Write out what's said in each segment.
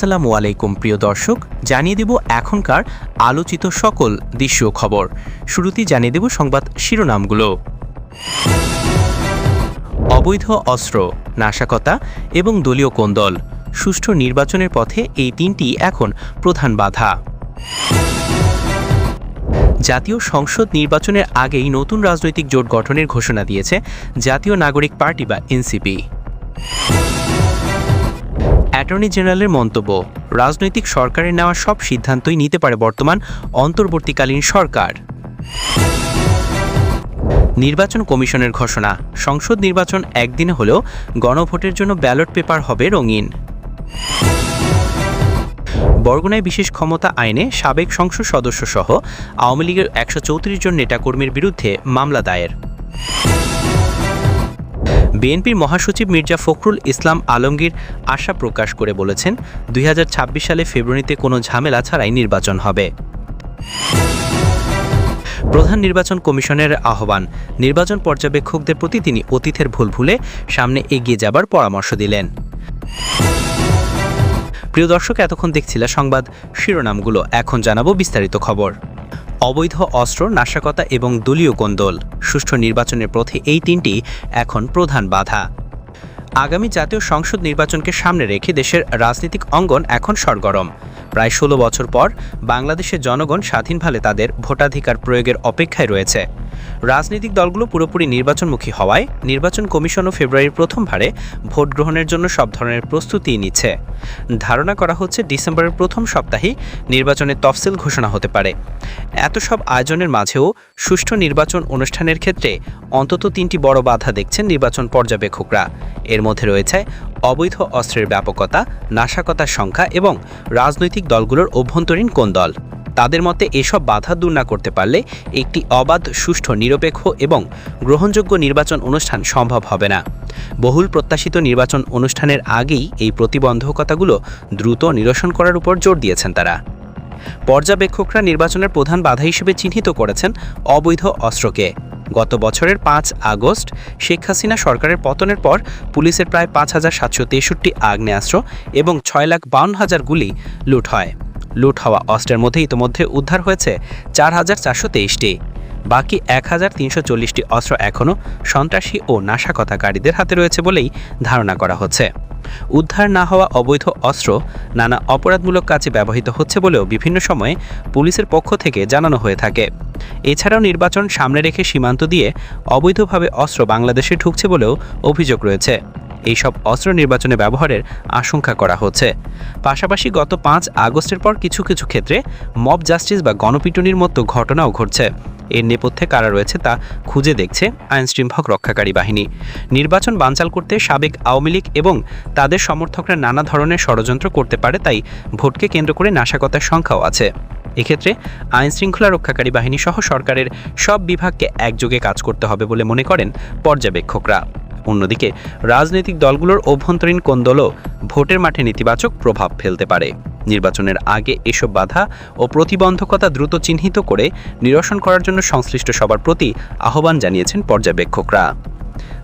আসসালামু আলাইকুম, প্রিয় দর্শক। জানিয়ে দেব এখনকার আলোচিত সকল দৃশ্য খবর। শুরুতেই জানিয়ে দেব সংবাদ শিরোনামগুলো। অবৈধ অস্ত্র, নাশকতা এবং দলীয় কোন্দল। সুষ্ঠু নির্বাচনের পথে এই তিনটি এখন প্রধান বাধা। জাতীয় সংসদ নির্বাচনের আগেই নতুন রাজনৈতিক জোট গঠনের ঘোষণা দিয়েছে জাতীয় নাগরিক পার্টি বা এনসিপি। অ্যাটর্নি জেনারেলের মন্তব্য, রাজনৈতিক সরকারের নেওয়া সব সিদ্ধান্তই নিতে পারে বর্তমান অন্তর্বর্তীকালীন সরকার। নির্বাচন কমিশনের ঘোষণা, সংসদ নির্বাচন একদিনে হলেও গণভোটের জন্য ব্যালট পেপার হবে রঙিন। বরগুনায় বিশেষ ক্ষমতা আইনে সাবেক সংসদ সদস্য সহ আওয়ামী লীগের একশো চৌত্রিশ জন নেতাকর্মীর বিরুদ্ধে মামলা দায়ের। বিএনপির মহাসচিব মির্জা ফখরুল ইসলাম আলমগীর আশা প্রকাশ করে বলেছেন, দুই হাজার ছাব্বিশ সালে ফেব্রুয়ারিতে কোনো ঝামেলা ছাড়াই নির্বাচন হবে। প্রধান নির্বাচন কমিশনের আহ্বান, নির্বাচন পর্যবেক্ষকদের প্রতি তিনি অতীতের ভুল ভুলে সামনে এগিয়ে যাবার পরামর্শ দিলেন। প্রিয় দর্শক, এতক্ষণ দেখছিল সংবাদ শিরোনামগুলো, এখন জানাব বিস্তারিত খবর। অবৈধ অস্ত্র, নাশকতা এবং দলীয় কোন্দল সুষ্ঠু নির্বাচনের পথে এই তিনটি এখন প্রধান বাধা। আগামী জাতীয় সংসদ নির্বাচনকে সামনে রেখে দেশের রাজনৈতিক অঙ্গন এখন সরগরম। প্রায় ষোলো বছর পর বাংলাদেশের জনগণ স্বাধীনভাবে তাদের ভোটাধিকার প্রয়োগের অপেক্ষায় রয়েছে। রাজনৈতিক দলগুলো পুরোপুরি নির্বাচনমুখী হওয়ায় নির্বাচন কমিশনও ফেব্রুয়ারির প্রথমবারে ভোট গ্রহণের জন্য সব ধরনের প্রস্তুতি নিচ্ছে। ধারণা করা হচ্ছে ডিসেম্বরের প্রথম সপ্তাহেই নির্বাচনের তফসিল ঘোষণা হতে পারে। এত সব আয়োজনের মাঝেও সুষ্ঠু নির্বাচন অনুষ্ঠানের ক্ষেত্রে অন্তত তিনটি বড় বাধা দেখছেন নির্বাচন পর্যবেক্ষকরা। এর মধ্যে রয়েছে অবৈধ অস্ত্রের ব্যাপকতা, নাশকতার সংখ্যা এবং রাজনৈতিক দলগুলোর অভ্যন্তরীণ কোন্দল তাদের মতে এসব বাধা দূর না করতে পারলে একটি অবাধ, সুষ্ঠু, নিরপেক্ষ এবং গ্রহণযোগ্য নির্বাচন অনুষ্ঠান সম্ভব হবে না। বহুল প্রত্যাশিত নির্বাচন অনুষ্ঠানের আগেই এই প্রতিবন্ধকতাগুলো দ্রুত নিরসন করার উপর জোর দিয়েছেন তারা। পর্যবেক্ষকরা নির্বাচনের প্রধান বাধা হিসেবে চিহ্নিত করেছেন অবৈধ অস্ত্রকে। গত বছরের পাঁচ আগস্ট শেখ হাসিনা সরকারের পতনের পর পুলিশের প্রায় পাঁচ হাজার সাতশো তেষট্টি আগ্নেয়াস্ত্র এবং ছয় লাখ বাউন্ন হাজার গুলি লুট হয়। লুট হওয়া অস্ত্রের মধ্যে ইতোমধ্যে উদ্ধার হয়েছে চার হাজার চারশো তেইশটি। বাকি এক হাজার তিনশো চল্লিশটি অস্ত্র এখনও সন্ত্রাসী ও নাশকতাকারীদের হাতে রয়েছে বলেই ধারণা করা হচ্ছে। উদ্ধার না হওয়া অবৈধ অস্ত্র নানা অপরাধমূলক কাজে ব্যবহৃত হচ্ছে বলেও বিভিন্ন সময়ে পুলিশের পক্ষ থেকে জানানো হয়ে থাকে। এছাড়াও নির্বাচন সামনে রেখে সীমান্ত দিয়ে অবৈধভাবে অস্ত্র বাংলাদেশে ঢুকছে বলেও অভিযোগ রয়েছে। এইসব অস্ত্র নির্বাচনে ব্যবহারের আশঙ্কা করা হচ্ছে। পাশাপাশি গত পাঁচ আগস্টের পর কিছু কিছু ক্ষেত্রে মব জাস্টিস বা গণপিটুনির মতো ঘটনাও ঘটছে। এর নেপথ্যে কারা রয়েছে তা খুঁজে দেখছে আইনশৃঙ্খক রক্ষাকারী বাহিনী। নির্বাচন বানচাল করতে সাবেক আওয়ামী লীগ এবং তাদের সমর্থকরা নানা ধরনের ষড়যন্ত্র করতে পারে, তাই ভোটকে কেন্দ্র করে নাশকতার সংখ্যাও আছে। এক্ষেত্রে আইন শৃঙ্খলা রক্ষাকারী বাহিনী সহ সরকারের সব বিভাগকে একযোগে কাজ করতে হবে বলে মনে করেন পর্যবেক্ষকরা। অন্যদিকে, রাজনৈতিক দলগুলোর অভ্যন্তরীণ কোন্দলও ভোটের মাঠে নেতিবাচক প্রভাব ফেলতে পারে? নির্বাচনের আগে এসব বাধা ও প্রতিবন্ধকতা দ্রুত চিহ্নিত করে নিরসন করার জন্য সংশ্লিষ্ট সবার প্রতি আহ্বান জানিয়েছেন পর্যবেক্ষকরা।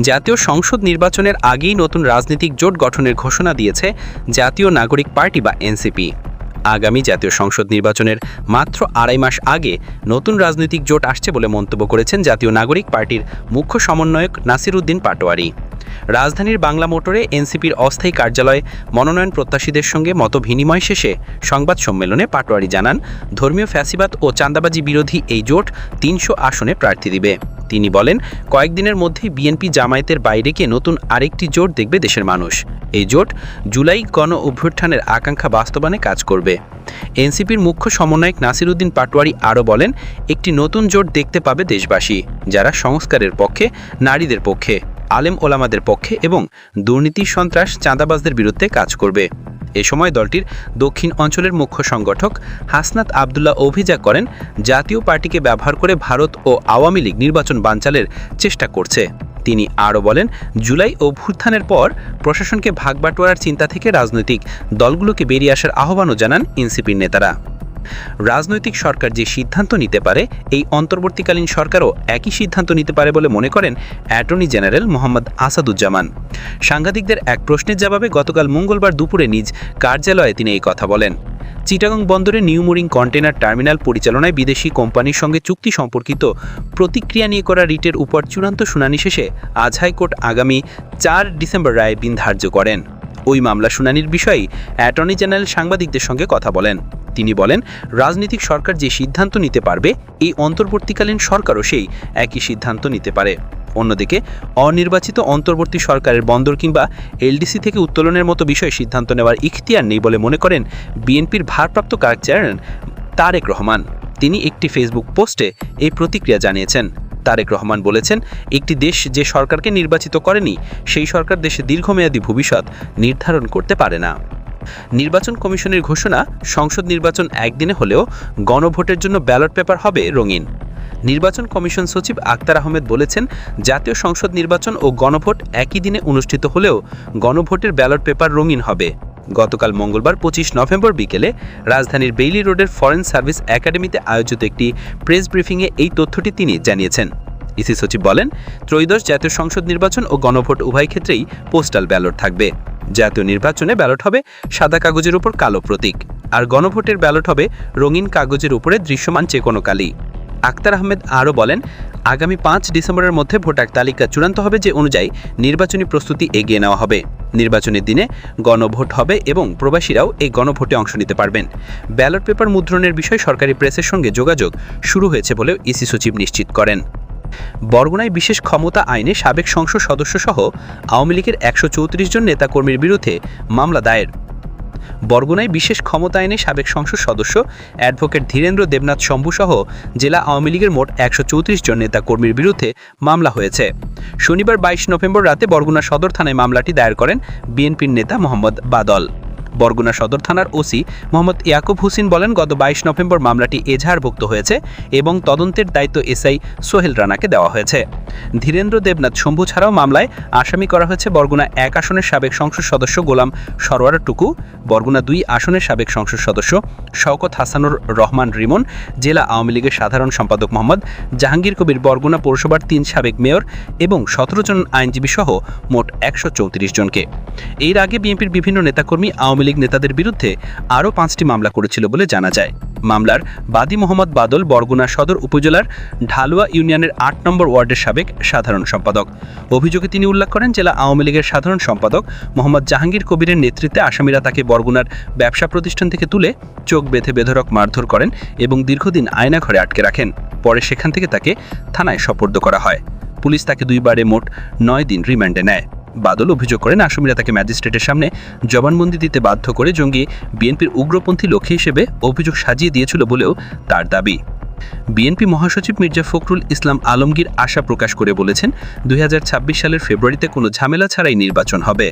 জাতীয় সংসদ নির্বাচনের আগেই নতুন রাজনৈতিক জোট গঠনের ঘোষণা দিয়েছে জাতীয় নাগরিক পার্টি বা এনসিপি। আগামী জাতীয় সংসদ নির্বাচনের মাত্র আড়াই মাস আগে নতুন রাজনৈতিক জোট আসছে বলে মন্তব্য করেছেন জাতীয় নাগরিক পার্টির মুখ্য সমন্বয়ক নাসির উদ্দিন পাটোয়ারি। রাজধানীর বাংলা মোটরে এনসিপির অস্থায়ী কার্যালয়ে মনোনয়ন প্রত্যাশীদের সঙ্গে মত বিনিময় শেষে সংবাদ সম্মেলনে পাটোয়ারি জানান, ধর্মীয় ফ্যাসিবাদ ও চাঁদাবাজি বিরোধী এই জোট তিনশো আসনে প্রার্থী দিবে। তিনি বলেন, কয়েকদিনের মধ্যেই বিএনপি জামায়াতের বাইরে গিয়ে নতুন আরেকটি জোট দেখবে দেশের মানুষ। এই জোট জুলাই গণ অভ্যুত্থানের আকাঙ্ক্ষা বাস্তবায়নে কাজ করবে। এনসিপির মুখ্য সমন্বয়ক নাসিরুদ্দিন পাটোয়ারি আরও বলেন, একটি নতুন জোট দেখতে পাবে দেশবাসী, যারা সংস্কারের পক্ষে, নারীদের পক্ষে, আলেম ওলামাদের পক্ষে এবং দুর্নীতি, সন্ত্রাস, চাঁদাবাজদের বিরুদ্ধে কাজ করবে। এ সময় দলটির দক্ষিণ অঞ্চলের মুখ্য সংগঠক হাসনাত আবদুল্লাহ অভিযোগ করেন, জাতীয় পার্টিকে ব্যবহার করে ভারত ও আওয়ামী লীগ নির্বাচন বানচালের চেষ্টা করছে। তিনি আরও বলেন, জুলাই অভ্যুত্থানের পর প্রশাসনকে ভাগবাটোয়ারার চিন্তা থেকে রাজনৈতিক দলগুলোকে বেরিয়ে আসার আহ্বানও জানান এনসিপির নেতারা। রাজনৈতিক সরকার যে সিদ্ধান্ত নিতে পারে, এই অন্তর্বর্তীকালীন সরকারও একই সিদ্ধান্ত নিতে পারে বলে মনে করেন অ্যাটর্নি জেনারেল মোহাম্মদ আসাদুজ্জামান। সাংবাদিকদের এক প্রশ্নের জবাবে গতকাল মঙ্গলবার দুপুরে নিজ কার্যালয়ে তিনি এই কথা বলেন। চিটাগং বন্দরে নিউ মোরিং কন্টেনার টার্মিনাল পরিচালনায় বিদেশি কোম্পানির সঙ্গে চুক্তি সম্পর্কিত প্রতিক্রিয়া নিয়ে করা রিটের উপর চূড়ান্ত শুনানি শেষে আজ হাইকোর্ট আগামী চার ডিসেম্বর রায় বিন ধার্য করেন। ওই মামলা শুনানির বিষয়ে অ্যাটর্নি জেনারেল সাংবাদিকদের সঙ্গে কথা বলেন। তিনি বলেন, রাজনৈতিক সরকার যে সিদ্ধান্ত নিতে পারবে, এই অন্তর্বর্তীকালীন সরকারও সেই একই সিদ্ধান্ত নিতে পারে। অন্যদিকে, অনির্বাচিত অন্তর্বর্তী সরকারের বন্দর কিংবা এলডিসি থেকে উত্তোলনের মতো বিষয়ে সিদ্ধান্ত নেওয়ার ইখতিয়ার নেই বলে মনে করেন বিএনপির ভারপ্রাপ্ত চেয়ারম্যান তারেক রহমান। তিনি একটি ফেসবুক পোস্টে এই প্রতিক্রিয়া জানিয়েছেন। তারেক রহমান বলেছেন, একটি দেশ যে সরকারকে নির্বাচিত করেনি, সেই সরকার দেশে দীর্ঘমেয়াদী ভবিষ্যৎ নির্ধারণ করতে পারে না। নির্বাচন কমিশনের ঘোষণা, সংসদ নির্বাচন একদিনে হলেও গণভোটের জন্য ব্যালট পেপার হবে রঙিন। নির্বাচন কমিশন সচিব আক্তার আহমেদ বলেছেন, জাতীয় সংসদ নির্বাচন ও গণভোট একই দিনে অনুষ্ঠিত হলেও গণভোটের ব্যালট পেপার রঙিন হবে। গতকাল মঙ্গলবার পঁচিশ নভেম্বর বিকেলে রাজধানীর বেইলি রোডের ফরেন সার্ভিস একাডেমিতে আয়োজিত একটি প্রেস ব্রিফিংয়ে এই তথ্যটি তিনি জানিয়েছেন। ইসি সচিব বলেন, ত্রয়োদশ জাতীয় সংসদ নির্বাচন ও গণভোট উভয় ক্ষেত্রেই পোস্টাল ব্যালট থাকবে। জাতীয় নির্বাচনে ব্যালট হবে সাদা কাগজের উপর কালো প্রতীক। আর গণভোটের ব্যালট হবে রঙিন কাগজের উপরে দৃশ্যমান যে কোনো কালি। আক্তার আহমেদ আরও বলেন, আগামী পাঁচ ডিসেম্বরের মধ্যে ভোটার তালিকা চূড়ান্ত হবে যে অনুযায়ী নির্বাচনী প্রস্তুতি এগিয়ে নেওয়া হবে। নির্বাচনের দিনে গণভোট হবে এবং প্রবাসীরাও এই গণভোটে অংশ নিতে পারবেন। ব্যালট পেপার মুদ্রণের বিষয়ে সরকারি প্রেসের সঙ্গে যোগাযোগ শুরু হয়েছে বলেও ইসি সচিব নিশ্চিত করেন। বরগুনায় বিশেষ ক্ষমতা আইনে সাবেক সংসদ সদস্য সহ আওয়ামী লীগের একশো চৌত্রিশ জন নেতাকর্মীর বিরুদ্ধে মামলা দায়ের। বরগুনায় বিশেষ ক্ষমতা আইনে সাবেক সংসদ সদস্য অ্যাডভোকেট ধীরেন্দ্র দেবনাথ শম্ভু সহ জেলা আওয়ামী লীগের মোট একশো চৌত্রিশ জন নেতা কর্মীর বিরুদ্ধে মামলা হয়েছে। শনিবার বাইশ নভেম্বর রাতে বরগুনা সদর থানায় মামলাটি দায়ের করেন বিএনপির নেতা মোহাম্মদ বাদল। বরগুনা সদর থানার ওসি মোহাম্মদ ইয়াকুব হুসিন বলেন, গত বাইশ নভেম্বর মামলাটি এজাহারভুক্ত হয়েছে এবং তদন্তের দায়িত্ব এসআই সোহেল রানাকে দেওয়া হয়েছে। ধীরেন্দ্র দেবনাথ শম্ভু ছাড়াও মামলায় আসামি করা হয়েছে বরগুনা এক আসনের সাবেক সংসদ সদস্য গোলাম সরোয়ার টুকু, বরগুনা দুই আসনের সাবেক সংসদ সদস্য শওকত হাসানুর রহমান রিমন, জেলা আওয়ামী লীগের সাধারণ সম্পাদক মোহাম্মদ জাহাঙ্গীর কবির বরগুনা পৌরসভার তিন সাবেক মেয়র এবং সতেরো জন আইনজীবী সহ মোট একশো চৌত্রিশ জনকে। এর আগে বিএনপির বিভিন্ন নেতাকর্মী আওয়ামী লীগ নেতাদের বিরুদ্ধে আরও পাঁচটি মামলা করেছিল বলে জানা যায়। মামলার বাদী মোহাম্মদ বাদল বরগুনা সদর উপজেলার ঢালুয়া ইউনিয়নের আট নম্বর ওয়ার্ডের সাবেক সাধারণ সম্পাদক। অভিযোগে তিনি উল্লেখ করেন, জেলা আওয়ামী লীগের সাধারণ সম্পাদক মোহাম্মদ জাহাঙ্গীর কবিরের নেতৃত্বে আসামিরা তাকে বরগুনার ব্যবসা প্রতিষ্ঠান থেকে তুলে চোখ বেঁধে বেধরক মারধর করেন এবং দীর্ঘদিন আয়নাঘরে আটকে রাখেন। পরে সেখান থেকে তাকে থানায় সোপর্দ করা হয়। পুলিশ তাকে দুইবারে মোট নয় দিন রিমান্ডে নেয়। বাদল অভিযোগ করেন আসামিরা তাকে ম্যাজিস্ট্রেটের সামনে জবানবন্দি দিতে বাধ্য করে জঙ্গি বিএনপির উগ্রপন্থী লক্ষ্য হিসেবে অভিযোগ সাজিয়ে দিয়েছিল বলেও তার দাবি। বিএনপি মহাসচিব মির্জা ফখরুল ইসলাম আলমগীর আশা প্রকাশ করে বলেছেন, দুই হাজার ছাব্বিশ সালের ফেব্রুয়ারিতে কোনো ঝামেলা ছাড়াই নির্বাচন হবে।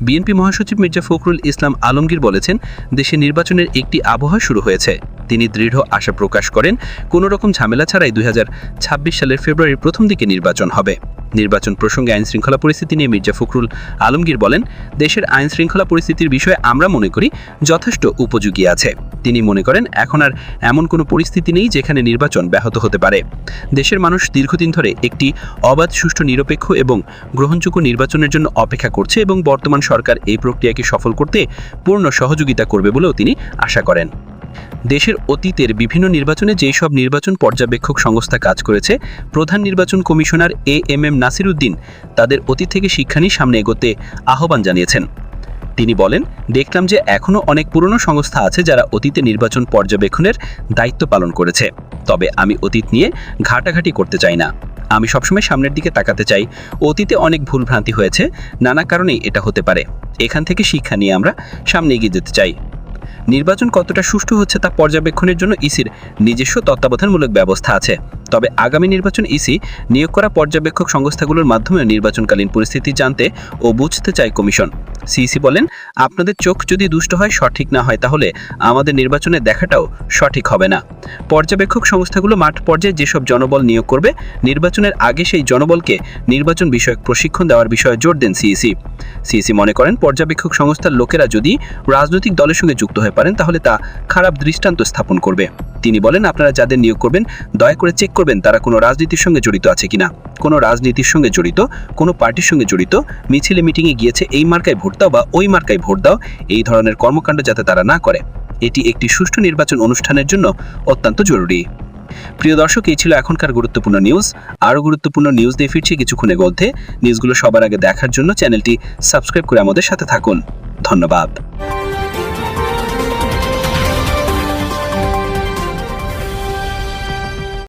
বিএনপি মহাসচিব মির্জা ফখরুল ইসলাম আলমগীর বলেছেন, দেশে নির্বাচনের একটি আবহাওয়া শুরু হয়েছে। তিনি দৃঢ় আশা প্রকাশ করেন, কোনো রকম ঝামেলা ছাড়াই দুই হাজার ছাব্বিশ সালের ফেব্রুয়ারির প্রথম দিকে নির্বাচন হবে। নির্বাচন প্রসঙ্গে আইন শৃঙ্খলা পরিস্থিতি নিয়ে মির্জা ফখরুল আলমগীর বলেন, দেশের আইন শৃঙ্খলা পরিস্থিতির বিষয়ে আমরা মনে করি যথেষ্ট উপযোগী আছে। তিনি মনে করেন, এখন আর এমন কোনো পরিস্থিতি নেই যেখানে নির্বাচন ব্যাহত হতে পারে। দেশের মানুষ দীর্ঘদিন ধরে একটি অবাধ, সুষ্ঠু, নিরপেক্ষ এবং গ্রহণযোগ্য নির্বাচনের জন্য অপেক্ষা করছে এবং বর্তমান সরকার এই প্রক্রিয়াকে সফল করতে পূর্ণ সহযোগিতা করবে বলেও তিনি আশা করেন। দেশের অতীতের বিভিন্ন নির্বাচনে যেই সব নির্বাচন পর্যবেক্ষক সংস্থা কাজ করেছে, প্রধান নির্বাচন commissioner A M M Nasir Uddin তাদের অতীত থেকে শিক্ষা নিয়ে সামনে এগোতে আহ্বান জানিয়েছেন। তিনি বলেন, দেখলাম যে এখনও অনেক পুরনো সংস্থা আছে যারা অতীতে নির্বাচন পর্যবেক্ষণের দায়িত্ব পালন করেছে। তবে আমি অতীত নিয়ে ঘাটাঘাটি করতে চাই না। আমি সবসময় সামনের দিকে তাকাতে চাই। অতীতে অনেক ভুলভ্রান্তি হয়েছে। নানা কারণেই এটা হতে পারে। এখান থেকে শিক্ষা নিয়ে আমরা সামনে এগিয়ে যেতে চাই। নির্বাচন কতটা সুষ্ঠু হচ্ছে তা পর্যবেক্ষণের জন্য ইসির নিজস্ব তত্ত্বাবধানমূলক ব্যবস্থা আছে। তবে আগামী নির্বাচন ইসি নিয়োগ করা পর্যবেক্ষক সংস্থাগুলোর মাধ্যমে নির্বাচনকালীন পরিস্থিতি জানতে ও বুঝতে চায় কমিশন। সিইসি বলেন, আপনাদের চোখ যদি দুষ্ট হয়, সঠিক না হয়, তাহলে আমাদের নির্বাচনে দেখাটাও সঠিক হবে না। পর্যবেক্ষক সংস্থাগুলো মাঠ পর্যায়ে যেসব জনবল নিয়োগ করবে, নির্বাচনের আগে সেই জনবলকে নির্বাচন বিষয়ক প্রশিক্ষণ দেওয়ার বিষয়ে জোর দেন সিইসি। সিইসি মনে করেন, পর্যবেক্ষক সংস্থার লোকেরা যদি রাজনৈতিক দলের সঙ্গে যুক্ত হয়ে পারেন, তাহলে তা খারাপ দৃষ্টান্ত স্থাপন করবে। তিনি বলেন, আপনারা যাদের নিয়োগ করবেন, দয়া করে চেক করবেন তারা কোনো রাজনীতির সঙ্গে জড়িত আছে কিনা। কোনো রাজনীতির সঙ্গে জড়িত, কোনো পার্টির সঙ্গে জড়িত, মিছিলে মিটিংয়ে গিয়েছে, এই মার্কায় ভোট দাও বা ওই মার্কায় ভোট দাও, এই ধরনের কর্মকাণ্ড যাতে তারা না করে। এটি একটি সুষ্ঠু নির্বাচন অনুষ্ঠানের জন্য অত্যন্ত জরুরি। প্রিয় দর্শক, এই ছিল এখনকার গুরুত্বপূর্ণ নিউজ। আরও গুরুত্বপূর্ণ নিউজ দিয়ে ফিরছি কিছুক্ষণের মধ্যে নিউজগুলো সবার আগে দেখার জন্য চ্যানেলটি সাবস্ক্রাইব করে আমাদের সাথে থাকুন। ধন্যবাদ।